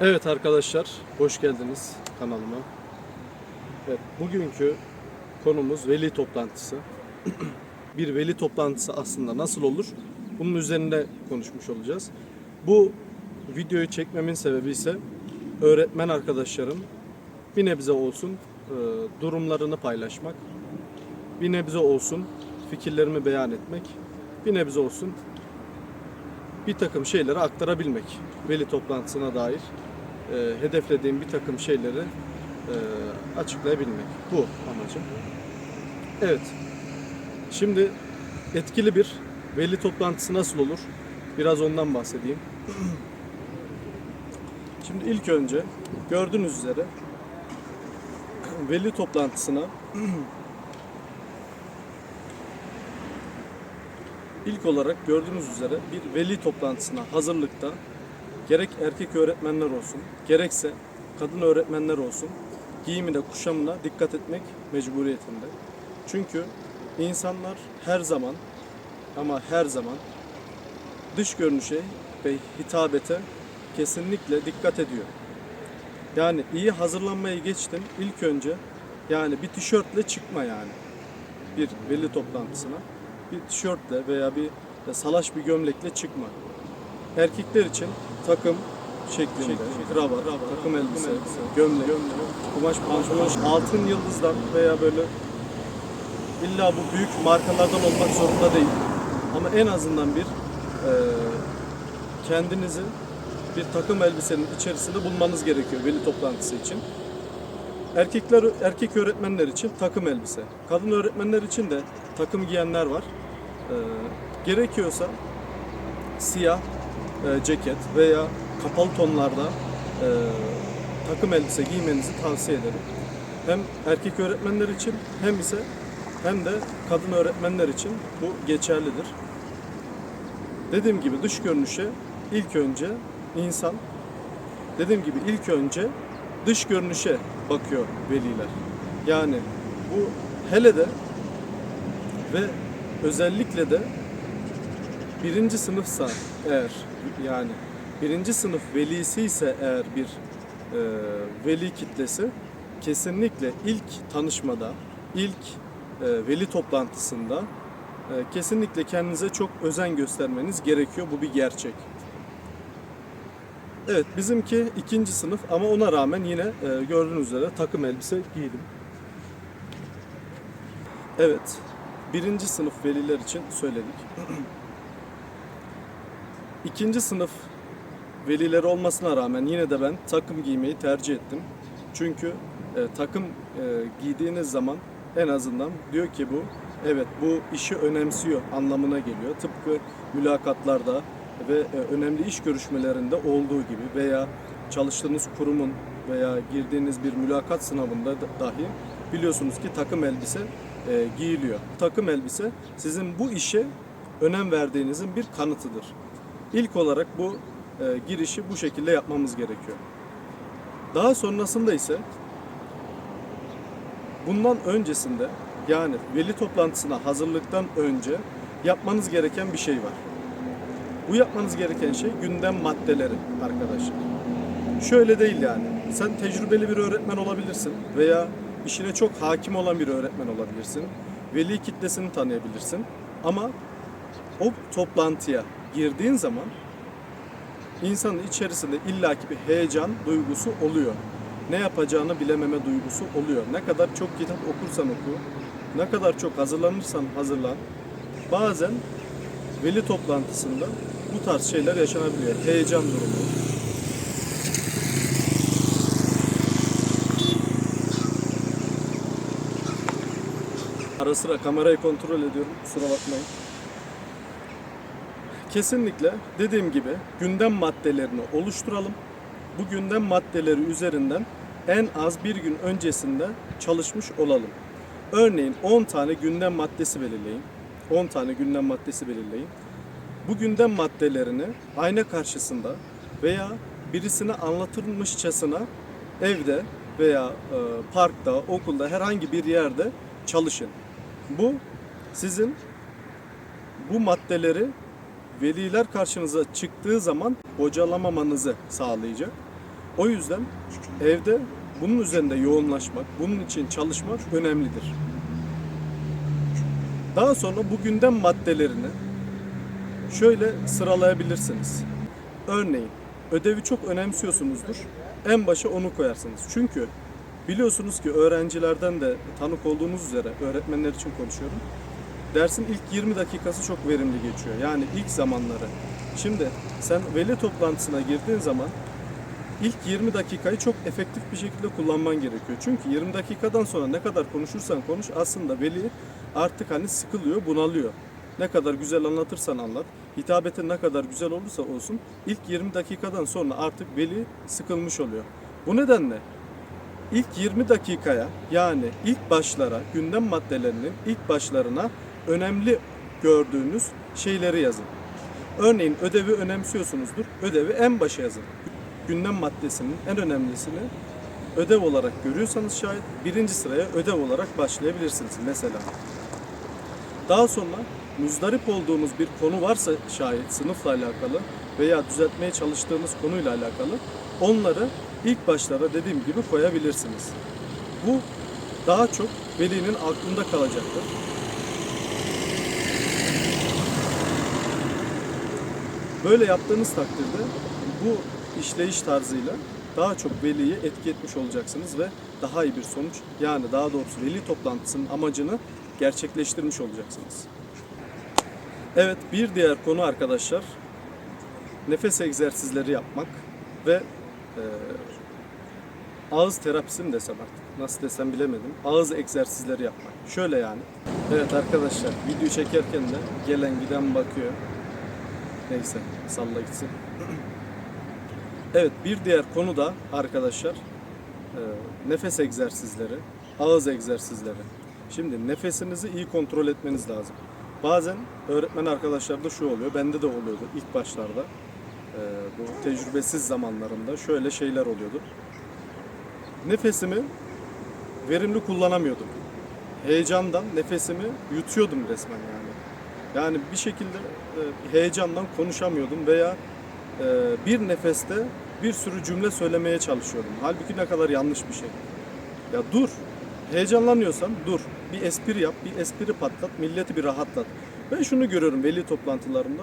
Evet arkadaşlar, hoş geldiniz kanalıma. Evet, bugünkü konumuz veli toplantısı. bir veli toplantısı aslında nasıl olur? Bunun üzerinde konuşmuş olacağız. Bu videoyu çekmemin sebebi ise öğretmen arkadaşlarım bir nebze olsun e, durumlarını paylaşmak, bir nebze olsun fikirlerimi beyan etmek, bir nebze olsun bir takım şeyleri aktarabilmek. Veli toplantısına dair e, hedeflediğim bir takım şeyleri e, açıklayabilmek. Bu amacım. Evet. Şimdi etkili bir veli toplantısı nasıl olur? Biraz ondan bahsedeyim. Şimdi ilk önce gördüğünüz üzere veli toplantısına İlk olarak gördüğünüz üzere bir veli toplantısına hazırlıkta gerek erkek öğretmenler olsun, gerekse kadın öğretmenler olsun giyimine, kuşamına dikkat etmek mecburiyetinde. Çünkü insanlar her zaman ama her zaman dış görünüşe ve hitabete kesinlikle dikkat ediyor. Yani iyi hazırlanmayı geçtim ilk önce yani bir tişörtle çıkma yani bir veli toplantısına bir tişörtle veya bir salaş bir gömlekle çıkma. Erkekler için takım şeklinde, kravat, takım elbise, gömlek, kumaş pantolon, altın yıldızdan veya böyle illa bu büyük markalardan olmak zorunda değil. Ama en azından bir e, kendinizi bir takım elbisenin içerisinde bulmanız gerekiyor veli toplantısı için. Erkekler erkek öğretmenler için takım elbise. Kadın öğretmenler için de takım giyenler var. Ee, gerekiyorsa siyah e, ceket veya kapalı tonlarda e, takım elbise giymenizi tavsiye ederim. Hem erkek öğretmenler için hem ise hem de kadın öğretmenler için bu geçerlidir. Dediğim gibi dış görünüşe ilk önce insan dediğim gibi ilk önce dış görünüşe bakıyor veliler. Yani bu hele de ve özellikle de birinci sınıfsa eğer yani birinci sınıf velisi ise eğer bir e, veli kitlesi kesinlikle ilk tanışmada, ilk e, veli toplantısında e, kesinlikle kendinize çok özen göstermeniz gerekiyor. Bu bir gerçek. Evet bizimki ikinci sınıf ama ona rağmen yine e, gördüğünüz üzere takım elbise giydim. Evet birinci sınıf veliler için söyledik. İkinci sınıf velileri olmasına rağmen yine de ben takım giymeyi tercih ettim. Çünkü e, takım e, giydiğiniz zaman en azından diyor ki bu evet bu işi önemsiyor anlamına geliyor. Tıpkı mülakatlarda ve e, önemli iş görüşmelerinde olduğu gibi veya çalıştığınız kurumun veya girdiğiniz bir mülakat sınavında da- dahi biliyorsunuz ki takım elbise e, giyiliyor. Takım elbise sizin bu işe önem verdiğinizin bir kanıtıdır. İlk olarak bu e, girişi bu şekilde yapmamız gerekiyor. Daha sonrasında ise bundan öncesinde yani veli toplantısına hazırlıktan önce yapmanız gereken bir şey var. Bu yapmanız gereken şey gündem maddeleri arkadaşlar. Şöyle değil yani. Sen tecrübeli bir öğretmen olabilirsin veya işine çok hakim olan bir öğretmen olabilirsin. Veli kitlesini tanıyabilirsin. Ama o toplantıya girdiğin zaman insanın içerisinde illaki bir heyecan duygusu oluyor. Ne yapacağını bilememe duygusu oluyor. Ne kadar çok kitap okursan oku, ne kadar çok hazırlanırsan hazırlan. Bazen veli toplantısında bu tarz şeyler yaşanabiliyor. Heyecan durumu. Ara sıra kamerayı kontrol ediyorum. Kusura bakmayın. Kesinlikle dediğim gibi gündem maddelerini oluşturalım. Bu gündem maddeleri üzerinden en az bir gün öncesinde çalışmış olalım. Örneğin 10 tane gündem maddesi belirleyin. 10 tane gündem maddesi belirleyin. Bu gündem maddelerini ayna karşısında veya birisine anlatılmışçasına evde veya e, parkta, okulda herhangi bir yerde çalışın. Bu sizin bu maddeleri veliler karşınıza çıktığı zaman bocalamamanızı sağlayacak. O yüzden evde bunun üzerinde yoğunlaşmak, bunun için çalışmak önemlidir. Daha sonra bu gündem maddelerini şöyle sıralayabilirsiniz. Örneğin ödevi çok önemsiyorsunuzdur. En başa onu koyarsınız. Çünkü biliyorsunuz ki öğrencilerden de tanık olduğunuz üzere öğretmenler için konuşuyorum. Dersin ilk 20 dakikası çok verimli geçiyor. Yani ilk zamanları. Şimdi sen veli toplantısına girdiğin zaman ilk 20 dakikayı çok efektif bir şekilde kullanman gerekiyor. Çünkü 20 dakikadan sonra ne kadar konuşursan konuş aslında veli artık hani sıkılıyor, bunalıyor. Ne kadar güzel anlatırsan anlat, hitabetin ne kadar güzel olursa olsun ilk 20 dakikadan sonra artık veli sıkılmış oluyor. Bu nedenle ilk 20 dakikaya yani ilk başlara, gündem maddelerinin ilk başlarına önemli gördüğünüz şeyleri yazın. Örneğin ödevi önemsiyorsunuzdur. Ödevi en başa yazın. Gündem maddesinin en önemlisini ödev olarak görüyorsanız şayet birinci sıraya ödev olarak başlayabilirsiniz mesela. Daha sonra müzdarip olduğunuz bir konu varsa şayet sınıfla alakalı veya düzeltmeye çalıştığınız konuyla alakalı onları ilk başlara dediğim gibi koyabilirsiniz. Bu daha çok velinin aklında kalacaktır. Böyle yaptığınız takdirde bu işleyiş tarzıyla daha çok veliyi etki etmiş olacaksınız ve daha iyi bir sonuç yani daha doğrusu veli toplantısının amacını gerçekleştirmiş olacaksınız. Evet bir diğer konu arkadaşlar nefes egzersizleri yapmak ve e, ağız terapisi mi desem artık nasıl desem bilemedim. Ağız egzersizleri yapmak. Şöyle yani. Evet arkadaşlar video çekerken de gelen giden bakıyor. Neyse salla gitsin. Evet bir diğer konu da arkadaşlar e, nefes egzersizleri, ağız egzersizleri. Şimdi nefesinizi iyi kontrol etmeniz lazım. Bazen öğretmen arkadaşlarda şu oluyor, bende de oluyordu ilk başlarda. e, bu tecrübesiz zamanlarımda şöyle şeyler oluyordu. Nefesimi verimli kullanamıyordum. Heyecandan nefesimi yutuyordum resmen yani. Yani bir şekilde e, heyecandan konuşamıyordum veya e, bir nefeste bir sürü cümle söylemeye çalışıyordum. Halbuki ne kadar yanlış bir şey. Ya dur. Heyecanlanıyorsan dur. Bir espri yap, bir espri patlat, milleti bir rahatlat. Ben şunu görüyorum veli toplantılarında.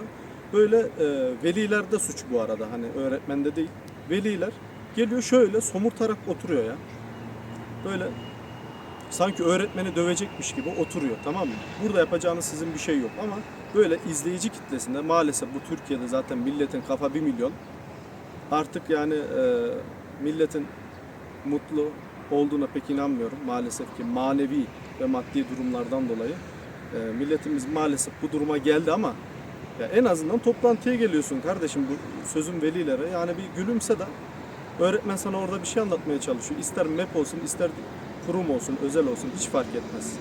Böyle e, velilerde suç bu arada hani öğretmende değil. Veliler geliyor şöyle somurtarak oturuyor ya. Böyle sanki öğretmeni dövecekmiş gibi oturuyor tamam mı? Burada yapacağınız sizin bir şey yok ama böyle izleyici kitlesinde maalesef bu Türkiye'de zaten milletin kafa bir milyon. Artık yani e, milletin mutlu olduğuna pek inanmıyorum maalesef ki manevi ve maddi durumlardan dolayı. E, milletimiz maalesef bu duruma geldi ama ya en azından toplantıya geliyorsun kardeşim bu sözün velilere yani bir gülümse de öğretmen sana orada bir şey anlatmaya çalışıyor. İster MEP olsun ister kurum olsun özel olsun hiç fark etmez.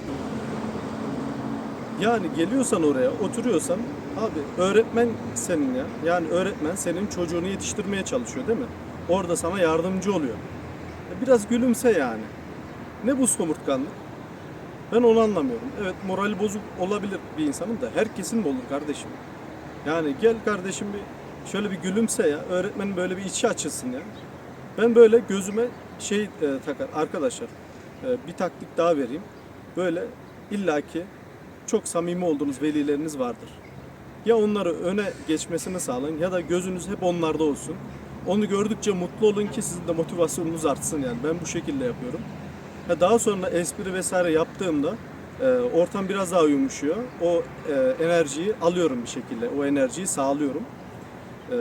Yani geliyorsan oraya oturuyorsan abi öğretmen senin ya. Yani öğretmen senin çocuğunu yetiştirmeye çalışıyor değil mi? Orada sana yardımcı oluyor. E Biraz gülümse yani. Ne bu somurtkanlık? Ben onu anlamıyorum. Evet morali bozuk olabilir bir insanın da herkesin mi olur kardeşim? Yani gel kardeşim bir şöyle bir gülümse ya. Öğretmenin böyle bir içi açılsın ya. Ben böyle gözüme şey e, takar arkadaşlar. E, bir taktik daha vereyim. Böyle illaki çok samimi olduğunuz velileriniz vardır. Ya onları öne geçmesini sağlayın ya da gözünüz hep onlarda olsun. Onu gördükçe mutlu olun ki sizin de motivasyonunuz artsın yani. Ben bu şekilde yapıyorum. Ha, daha sonra espri vesaire yaptığımda e, ortam biraz daha yumuşuyor. O e, enerjiyi alıyorum bir şekilde. O enerjiyi sağlıyorum. E,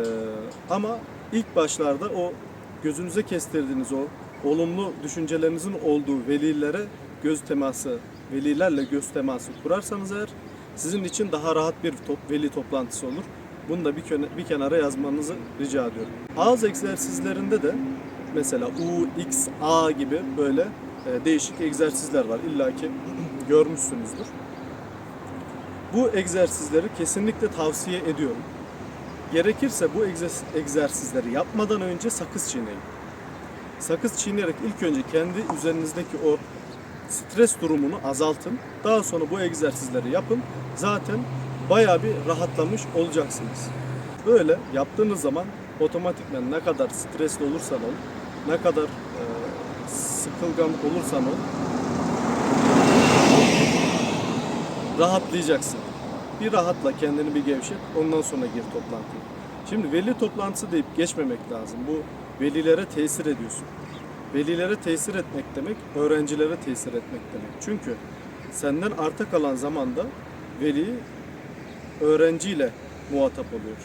ama ilk başlarda o gözünüze kestirdiğiniz o olumlu düşüncelerinizin olduğu velilere göz teması, velilerle göz teması kurarsanız eğer sizin için daha rahat bir top, veli toplantısı olur. Bunu da bir, bir kenara yazmanızı rica ediyorum. Ağız egzersizlerinde de mesela U, X, A gibi böyle e, değişik egzersizler var. İlla ki görmüşsünüzdür. Bu egzersizleri kesinlikle tavsiye ediyorum. Gerekirse bu egzers- egzersizleri yapmadan önce sakız çiğneyin. Sakız çiğneyerek ilk önce kendi üzerinizdeki o stres durumunu azaltın. Daha sonra bu egzersizleri yapın. Zaten bayağı bir rahatlamış olacaksınız. Böyle yaptığınız zaman otomatikman ne kadar stresli olursan ol Ne kadar e, sıkılgan olursan ol, rahatlayacaksın. Bir rahatla kendini bir gevşet ondan sonra gir toplantıya. Şimdi veli toplantısı deyip geçmemek lazım. Bu velilere tesir ediyorsun. Velilere tesir etmek demek öğrencilere tesir etmek demek. Çünkü senden arta kalan zamanda veli öğrenciyle muhatap oluyor.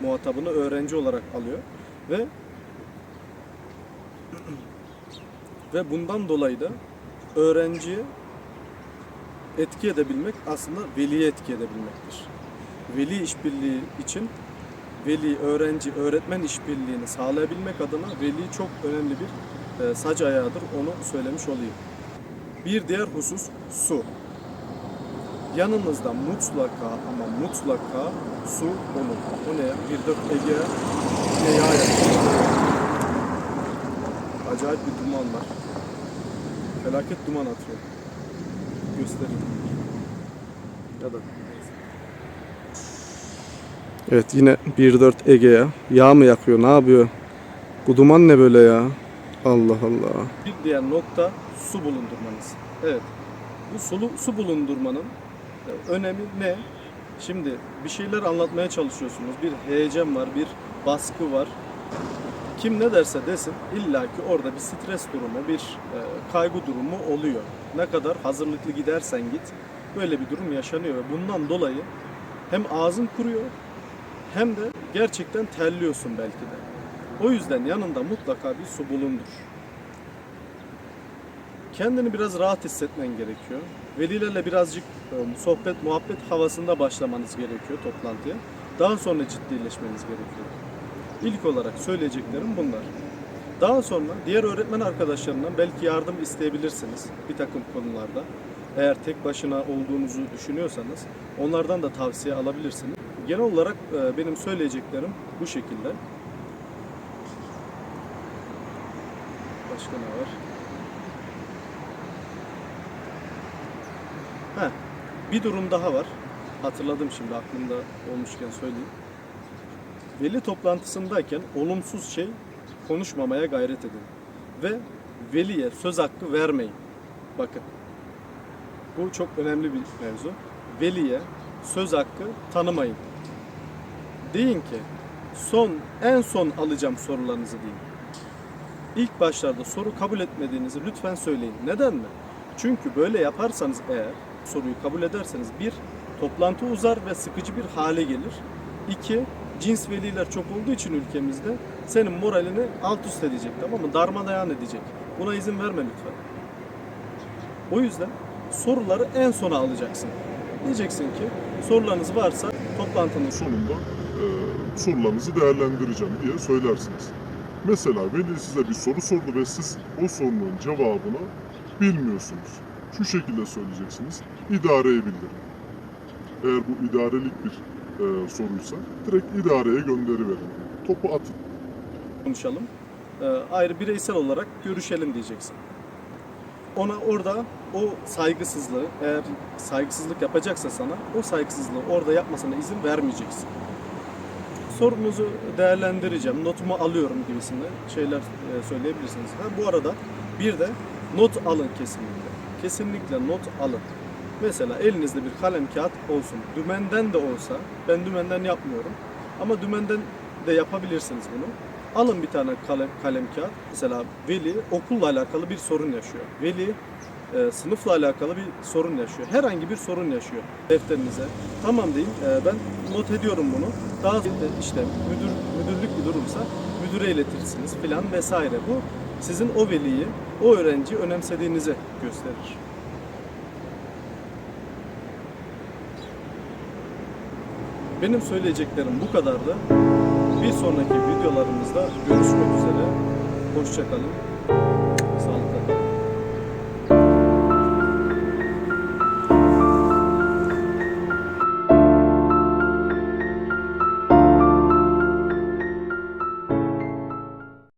Muhatabını öğrenci olarak alıyor ve ve bundan dolayı da öğrenciye etki edebilmek aslında veliye etki edebilmektir. Veli işbirliği için veli, öğrenci, öğretmen işbirliğini sağlayabilmek adına veli çok önemli bir e, sac ayağıdır. Onu söylemiş olayım. Bir diğer husus su. Yanınızda mutlaka ama mutlaka su olun. O ne? Bir dört Ege yapıyor. Acayip bir duman var. Felaket duman atıyor. Göstereyim. Ya da Evet yine 1.4 Ege'ye yağ mı yakıyor ne yapıyor? Bu duman ne böyle ya? Allah Allah. Bir diğer nokta su bulundurmanız. Evet. Bu sulu, su bulundurmanın önemi ne? Şimdi bir şeyler anlatmaya çalışıyorsunuz. Bir heyecan var, bir baskı var. Kim ne derse desin illaki orada bir stres durumu, bir e, kaygı durumu oluyor. Ne kadar hazırlıklı gidersen git böyle bir durum yaşanıyor bundan dolayı hem ağzın kuruyor hem de gerçekten terliyorsun belki de. O yüzden yanında mutlaka bir su bulundur. Kendini biraz rahat hissetmen gerekiyor. Velilerle birazcık e, sohbet, muhabbet havasında başlamanız gerekiyor toplantıya. Daha sonra ciddileşmeniz gerekiyor. İlk olarak söyleyeceklerim bunlar. Daha sonra diğer öğretmen arkadaşlarından belki yardım isteyebilirsiniz bir takım konularda. Eğer tek başına olduğunuzu düşünüyorsanız onlardan da tavsiye alabilirsiniz. Genel olarak e, benim söyleyeceklerim bu şekilde. Başka ne var? Heh, bir durum daha var. Hatırladım şimdi aklımda olmuşken söyleyeyim. Veli toplantısındayken olumsuz şey konuşmamaya gayret edin. Ve veliye söz hakkı vermeyin. Bakın. Bu çok önemli bir mevzu. Veliye söz hakkı tanımayın. Deyin ki son en son alacağım sorularınızı deyin. İlk başlarda soru kabul etmediğinizi lütfen söyleyin. Neden mi? Çünkü böyle yaparsanız eğer soruyu kabul ederseniz bir toplantı uzar ve sıkıcı bir hale gelir. İki cins veliler çok olduğu için ülkemizde senin moralini alt üst edecek tamam mı? Darmadağın edecek. Buna izin verme lütfen. O yüzden soruları en sona alacaksın. Diyeceksin ki sorularınız varsa toplantının sonunda sorularınızı değerlendireceğim diye söylersiniz. Mesela veli size bir soru sordu ve siz o sorunun cevabını bilmiyorsunuz. Şu şekilde söyleyeceksiniz. İdareye bildirin. Eğer bu idarelik bir e, soruysa direkt idareye gönderiverin. Topu atın. konuşalım. Ee, ayrı bireysel olarak görüşelim diyeceksin. Ona orada o saygısızlığı, eğer saygısızlık yapacaksa sana, o saygısızlığı orada yapmasına izin vermeyeceksin. Sorunuzu değerlendireceğim, notumu alıyorum gibisinden şeyler e, söyleyebilirsiniz. Ha, bu arada bir de not alın kesinlikle. Kesinlikle not alın. Mesela elinizde bir kalem kağıt olsun. Dümenden de olsa, ben dümenden yapmıyorum. Ama dümenden de yapabilirsiniz bunu. Alın bir tane kalem, kalem kağıt. Mesela veli okulla alakalı bir sorun yaşıyor. Veli e, sınıfla alakalı bir sorun yaşıyor. Herhangi bir sorun yaşıyor defterinize. Tamam deyin e, ben not ediyorum bunu. Daha işte müdür, müdürlük bir durumsa müdüre iletirsiniz filan vesaire. Bu sizin o veliyi, o öğrenciyi önemsediğinizi gösterir. Benim söyleyeceklerim bu kadardı. Bir sonraki videolarımızda görüşmek üzere. Hoşçakalın.